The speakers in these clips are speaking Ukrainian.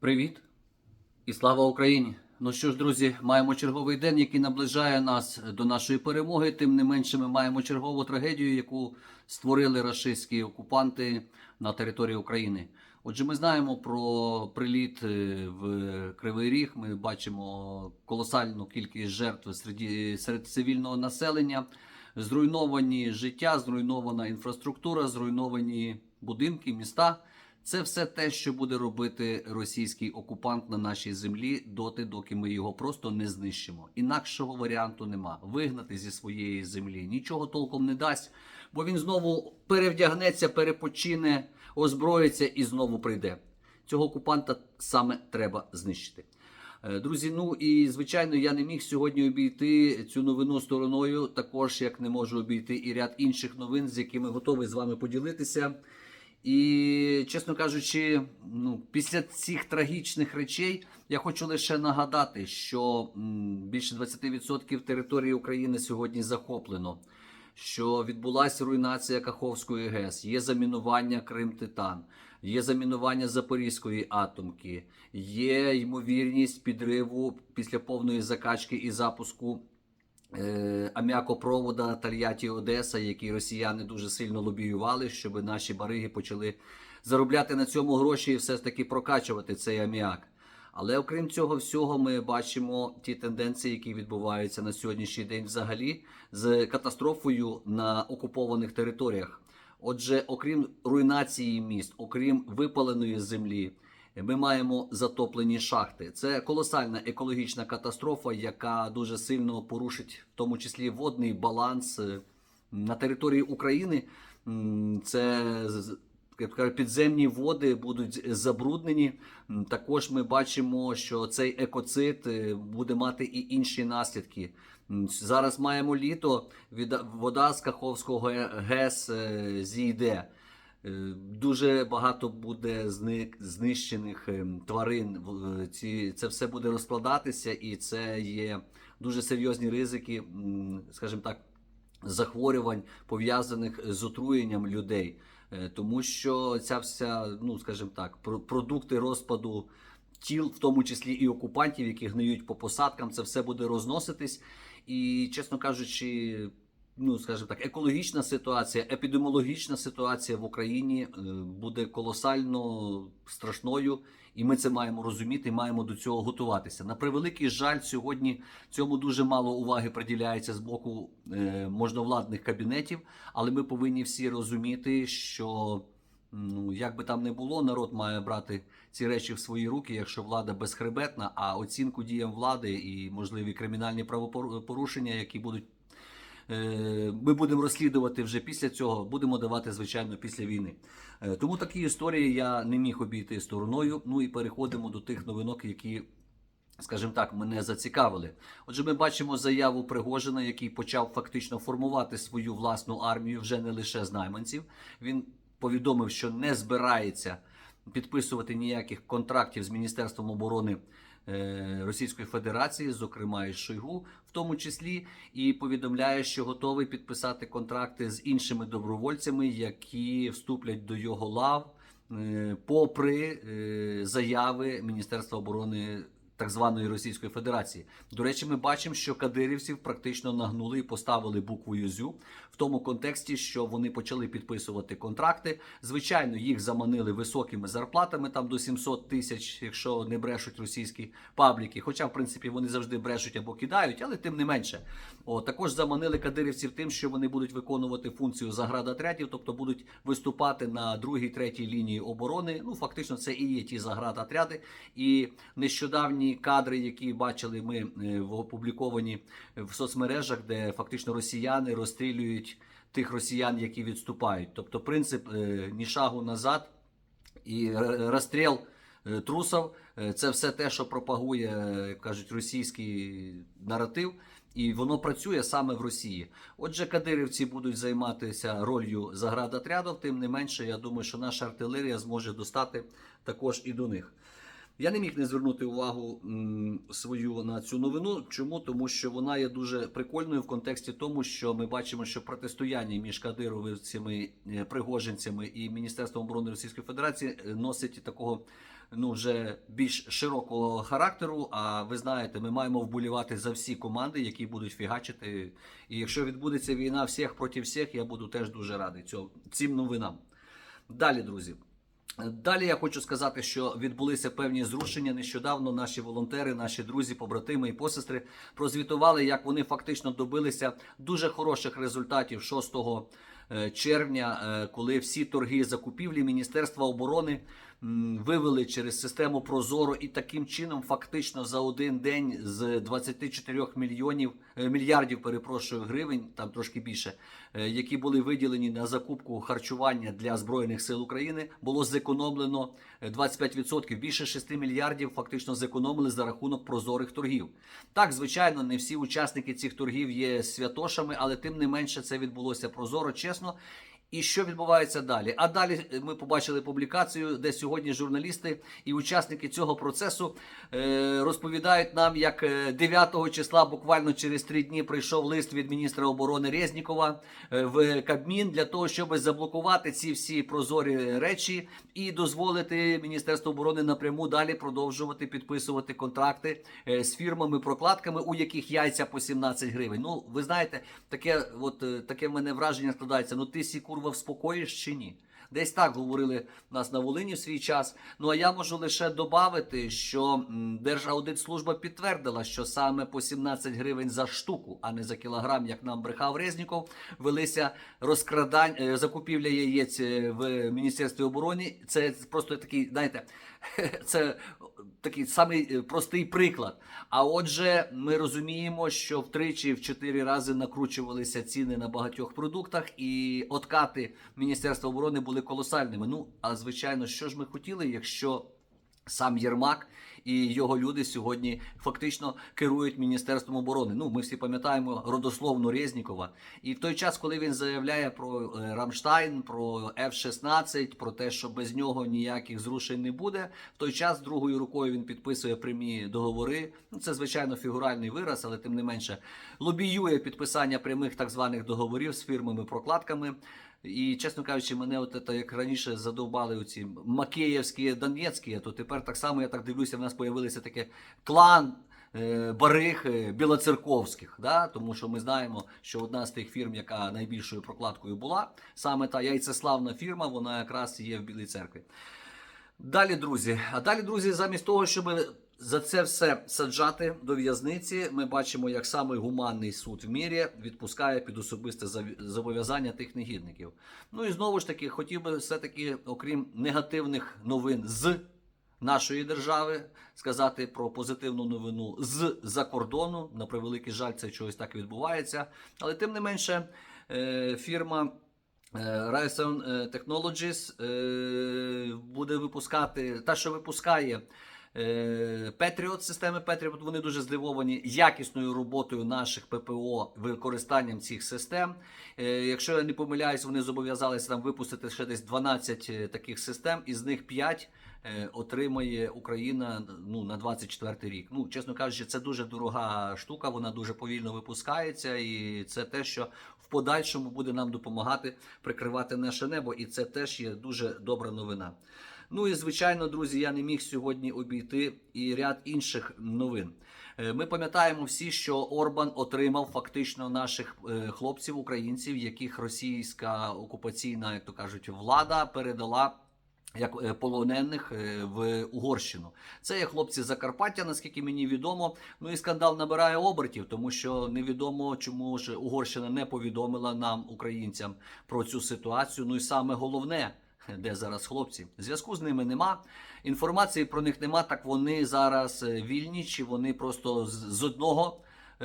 Привіт і слава Україні! Ну що ж, друзі, маємо черговий день, який наближає нас до нашої перемоги. Тим не менше, ми маємо чергову трагедію, яку створили рашистські окупанти на території України. Отже, ми знаємо про приліт е, в Кривий Ріг. Ми бачимо колосальну кількість жертв серед, серед цивільного населення, зруйновані життя, зруйнована інфраструктура, зруйновані будинки, міста. Це все те, що буде робити російський окупант на нашій землі доти, доки ми його просто не знищимо. Інакшого варіанту нема. Вигнати зі своєї землі нічого толком не дасть, бо він знову перевдягнеться, перепочине, озброїться і знову прийде. Цього окупанта саме треба знищити. Е, Друзі, ну і звичайно, я не міг сьогодні обійти цю новину стороною, також як не можу обійти і ряд інших новин, з якими готовий з вами поділитися. І, чесно кажучи, ну, після цих трагічних речей я хочу лише нагадати, що більше 20% території України сьогодні захоплено, що відбулася руйнація Каховської ГЕС, є замінування Крим Титан, є замінування Запорізької атомки, є ймовірність підриву після повної закачки і запуску аміакопровода Тольятті Одеса, який росіяни дуже сильно лобіювали, щоб наші бариги почали заробляти на цьому гроші і все ж таки прокачувати цей аміак. Але окрім цього всього, ми бачимо ті тенденції, які відбуваються на сьогоднішній день, взагалі, з катастрофою на окупованих територіях. Отже, окрім руйнації міст, окрім випаленої землі, ми маємо затоплені шахти. Це колосальна екологічна катастрофа, яка дуже сильно порушить, в тому числі водний баланс е, на території України. Це підземні води будуть забруднені. Також ми бачимо, що цей екоцид е, буде мати і інші наслідки. Зараз маємо літо, вода з Каховського ГЕС е, зійде. Е, Дуже багато буде зни- знищених ем, тварин. Е, Ці це все буде розкладатися, і це є дуже серйозні ризики, скажімо так, захворювань пов'язаних з отруєнням людей. Е, Тому що ця вся, ну скажімо так, про- продукти розпаду тіл, в тому числі і окупантів, які гниють по посадкам, це все буде розноситись. І, чесно кажучи, ну скажімо так, екологічна ситуація, епідеміологічна ситуація в Україні е, буде колосально страшною, і ми це маємо розуміти, маємо до цього готуватися. На превеликий жаль, сьогодні цьому дуже мало уваги приділяється з боку е, можновладних кабінетів, але ми повинні всі розуміти, що. Ну, як би там не було, народ має брати ці речі в свої руки, якщо влада безхребетна, а оцінку діям влади і можливі кримінальні правопорушення, які будуть ми будемо розслідувати вже після цього, будемо давати, звичайно, після війни. Е, Тому такі історії я не міг обійти стороною. Ну і переходимо до тих новинок, які. Скажімо так, мене зацікавили. Отже, ми бачимо заяву Пригожина, який почав фактично формувати свою власну армію вже не лише з найманців. Він повідомив, що не збирається підписувати ніяких контрактів з Міністерством оборони е, Російської Федерації, зокрема і Шойгу, в тому числі, і повідомляє, що готовий підписати контракти з іншими добровольцями, які вступлять до його лав, е, попри е, заяви Міністерства оборони. Так званої Російської Федерації. До речі, ми бачимо, що кадирівців практично нагнули і поставили букву Юзю в тому контексті, що вони почали підписувати контракти. Звичайно, їх заманили високими зарплатами, там до 700 тисяч, якщо не брешуть російські пабліки. Хоча, в принципі, вони завжди брешуть або кидають, але тим не менше. О, також заманили кадирівців тим, що вони будуть виконувати функцію заградотрядів, тобто будуть виступати на другій, третій лінії оборони. Ну, фактично, це і є ті заградотряди. І нещодавні кадри, які бачили ми е, в- опубліковані в соцмережах, де фактично росіяни розстрілюють тих росіян, які відступають. Тобто, принцип е, ні шагу назад і розстріл е, трусів е, це все те, що пропагує, е, кажуть, російський наратив. І воно працює саме в Росії. Отже, кадирівці будуть займатися ролью заградотрядів, тим не менше, я думаю, що наша артилерія зможе достати також і до них. Я не міг не звернути увагу свою на цю новину. Чому? Тому що вона є дуже прикольною в контексті тому, що ми бачимо, що протистояння між кадировцями, е, пригожинцями і Міністерством оборони Російської Федерації е, носить такого ну вже більш широкого характеру. А ви знаєте, ми маємо вболівати за всі команди, які будуть фігачити. І якщо відбудеться війна всіх проти всіх, я буду теж дуже радий цього цим новинам. Далі, друзі. Далі я хочу сказати, що відбулися певні зрушення. Нещодавно наші волонтери, наші друзі, побратими і посестри прозвітували, як вони фактично добилися дуже хороших результатів 6 е, червня, е, коли всі торги закупівлі Міністерства оборони вивели через систему Прозоро і таким чином, фактично за один день з 24 мільйонів е, мільярдів, перепрошую, гривень, там трошки більше, е, які були виділені на закупку харчування для збройних сил України, було зекономлено е, 25%. Більше 6 мільярдів фактично зекономили за рахунок прозорих торгів. Так, звичайно, не всі учасники цих торгів є святошами, але тим не менше це відбулося прозоро, чесно. І що відбувається далі? А далі е, ми побачили публікацію, де сьогодні журналісти і учасники цього процесу е, розповідають нам, як е, 9 числа, буквально через три дні, прийшов лист від міністра оборони Резнікова е, в Кабмін для того, щоб заблокувати ці всі прозорі речі і дозволити Міністерству оборони напряму далі продовжувати підписувати контракти е, з фірмами, прокладками, у яких яйця по 17 гривень. Ну, ви знаєте, таке, от е, таке в мене враження складається. Ну ти сі курва вспокоїш чи ні? Десь так говорили нас на Волині в свій час. Ну а я можу лише додати, що Держаудитслужба підтвердила, що саме по 17 гривень за штуку, а не за кілограм, як нам брехав Резніков, велися розкрадань е, закупівля яєць е, в Міністерстві оборони. Це просто такий, знаєте, це такий самий е, простий приклад. А отже, ми розуміємо, що втричі в чотири рази накручувалися ціни на багатьох продуктах, і откати Міністерства оборони були колосальними. Ну а звичайно, що ж ми хотіли, якщо сам Єрмак і його люди сьогодні фактично керують міністерством оборони. Ну, ми всі пам'ятаємо родословну Резнікова. І в той час, коли він заявляє про е, Рамштайн, про F-16, про те, що без нього ніяких зрушень не буде, в той час другою рукою він підписує прямі договори. Ну, це звичайно фігуральний вираз, але тим не менше лобіює підписання прямих так званих договорів з фірмами-прокладками. І, чесно кажучи, мене от це, як раніше задовбали оці Макеївські, Донецькі, то тепер так само, я так дивлюся, в нас появилися таке клан е, бариг е, білоцерковських. Да? Тому що ми знаємо, що одна з тих фірм, яка найбільшою прокладкою була, саме та яйцеславна фірма, вона якраз є в Білій церкві. Далі, друзі, а далі, друзі, замість того, щоб за це все саджати до в'язниці, ми бачимо, як самий гуманний суд в мірі відпускає під особисте зобов'язання тих негідників. Ну і знову ж таки, хотів би все-таки, окрім негативних новин з нашої держави, сказати про позитивну новину з-за кордону. На превеликий жаль, це чогось так відбувається. Але тим не менше, е, фірма. Е, Ryzen е, Technologies буде випускати та, що випускає е, Patriot, системи Patriot, вони дуже здивовані якісною роботою наших ППО використанням цих систем. Е, Якщо я не помиляюсь, вони зобов'язалися там випустити ще десь 12 е, таких систем, із них 5 е, отримає Україна ну, на 24 рік. Ну, чесно кажучи, це дуже дорога штука, вона дуже повільно випускається, і це те, що в подальшому буде нам допомагати прикривати наше небо, і це теж є дуже добра новина. Ну і звичайно, друзі, я не міг сьогодні обійти і ряд інших новин. Е, Ми пам'ятаємо всі, що Орбан отримав фактично наших е, хлопців, українців, яких російська окупаційна, як то кажуть, влада передала. Як е, полонених в Угорщину, це є хлопці Закарпаття, наскільки мені відомо. Ну і скандал набирає обертів, тому що невідомо, чому ж Угорщина не повідомила нам, українцям, про цю ситуацію. Ну і саме головне, де зараз хлопці. Зв'язку з ними нема. Інформації про них нема. Так вони зараз е, вільні, чи вони просто з, одного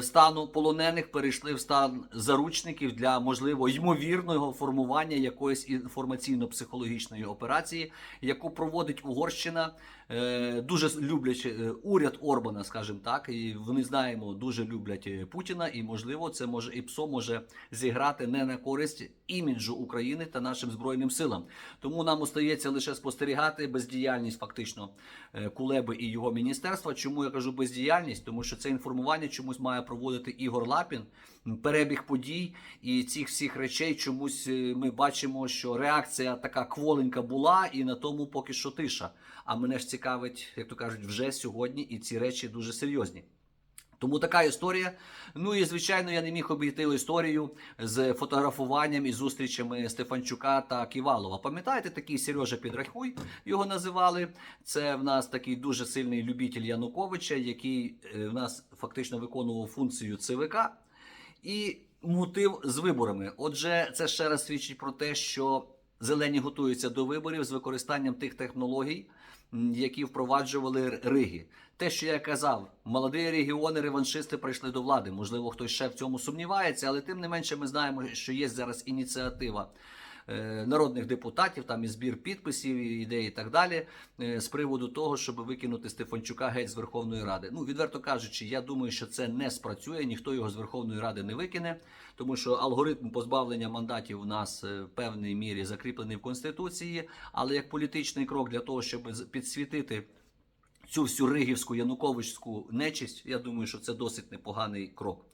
стану полонених перейшли в стан заручників для можливо ймовірного формування якоїсь інформаційно-психологічної операції, яку проводить Угорщина, е, дуже люблячи е, уряд Орбана, скажімо так, і вони знаємо, дуже люблять е, Путіна, і можливо, це може і ПСО може зіграти не на користь іміджу України та нашим збройним силам. Тому нам остається лише спостерігати бездіяльність фактично е, Кулеби і його міністерства. Чому я кажу бездіяльність? Тому що це інформування чомусь має має проводити Ігор Лапін. Перебіг подій і цих всіх речей чомусь е, ми бачимо, що реакція така кволенька була, і на тому поки що тиша. А мене ж цікавить, як то кажуть, вже сьогодні, і ці речі дуже серйозні. Тому така історія. Ну і звичайно, я не міг обійти історію з фотографуванням і зустрічами Стефанчука та Ківалова. Пам'ятаєте, такий Сережа Підрахуй його називали. Це в нас такий дуже сильний любитель Януковича, який е, в нас фактично виконував функцію ЦВК і мутив з виборами. Отже, це ще раз свідчить про те, що зелені готуються до виборів з використанням тих технологій, які впроваджували Риги. Те, що я казав, молоді регіони, реваншисти прийшли до влади. Можливо, хтось ще в цьому сумнівається, але тим не менше, ми знаємо, що є зараз ініціатива. Е, Народних депутатів, там і збір підписів, і ідей і так далі, е, з приводу того, щоб викинути Стефанчука геть з Верховної Ради. Ну, відверто кажучи, я думаю, що це не спрацює, ніхто його з Верховної Ради не викине, тому що алгоритм позбавлення мандатів у нас е, в певній мірі закріплений в Конституції, але як політичний крок для того, щоб підсвітити цю всю ригівську януковичську нечисть, я думаю, що це досить непоганий крок.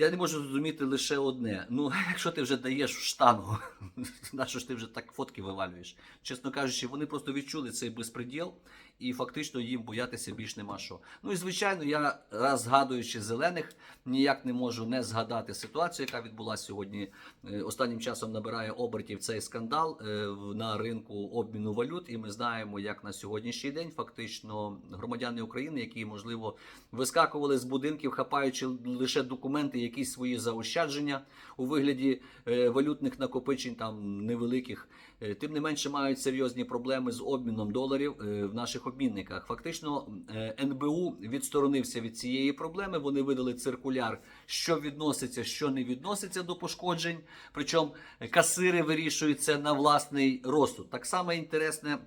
Я не можу зрозуміти лише одне. Ну, якщо ти вже даєш штангу, на що ж ти вже так фотки вивалюєш? Чесно кажучи, вони просто відчули цей безпреділ, і фактично їм боятися більш нема що. Ну і звичайно, я раз згадуючи зелених, ніяк не можу не згадати ситуацію, яка відбулася сьогодні. Е, Останнім часом набирає обертів цей скандал е, на ринку обміну валют. І ми знаємо, як на сьогоднішній день фактично громадяни України, які можливо вискакували з будинків, хапаючи лише документи, якісь свої заощадження у вигляді е, валютних накопичень, там невеликих. Е, Тим не менше мають серйозні проблеми з обміном доларів е, в наших обмінниках. Фактично, е, НБУ відсторонився від цієї проблеми. Вони видали циркуляр, що відноситься, що не відноситься до пошкоджень. Причому касири вирішують це на власний розсуд. Так само інтересне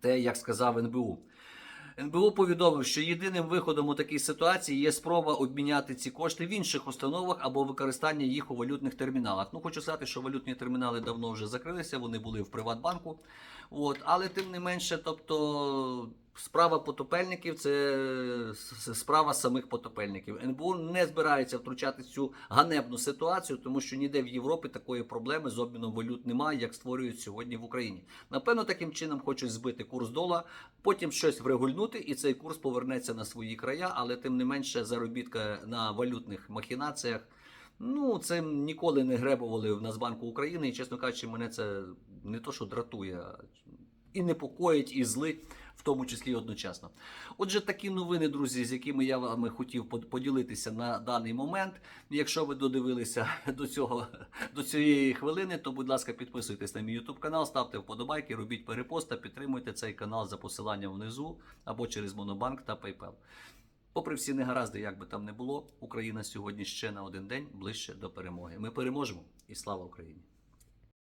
те, як сказав НБУ. НБУ повідомив, що єдиним виходом у такій ситуації є спроба обміняти ці кошти в інших установах або використання їх у валютних терміналах. Ну хочу сказати, що валютні термінали давно вже закрилися, вони були в Приватбанку. От, але тим не менше, тобто справа потопельників це справа самих потопельників. НБУ не збирається втручати цю ганебну ситуацію, тому що ніде в Європі такої проблеми з обміном валют немає, як створюють сьогодні в Україні. Напевно, таким чином хочуть збити курс дола, потім щось врегульнути, і цей курс повернеться на свої края, але тим не менше заробітка на валютних махінаціях. Ну, цим ніколи не гребували в Нацбанку України, і чесно кажучи, мене це не то, що дратує, і непокоїть, і злить, в тому числі одночасно. Отже, такі новини, друзі, з якими я вами хотів под- поділитися на даний момент. Якщо ви додивилися до цього до цієї хвилини, то будь ласка, підписуйтесь на мій YouTube канал, ставте вподобайки, робіть перепост та підтримуйте цей канал за посиланням внизу або через Монобанк та PayPal. Попри всі негаразди, як би там не було, Україна сьогодні ще на один день ближче до перемоги. Ми переможемо і слава Україні!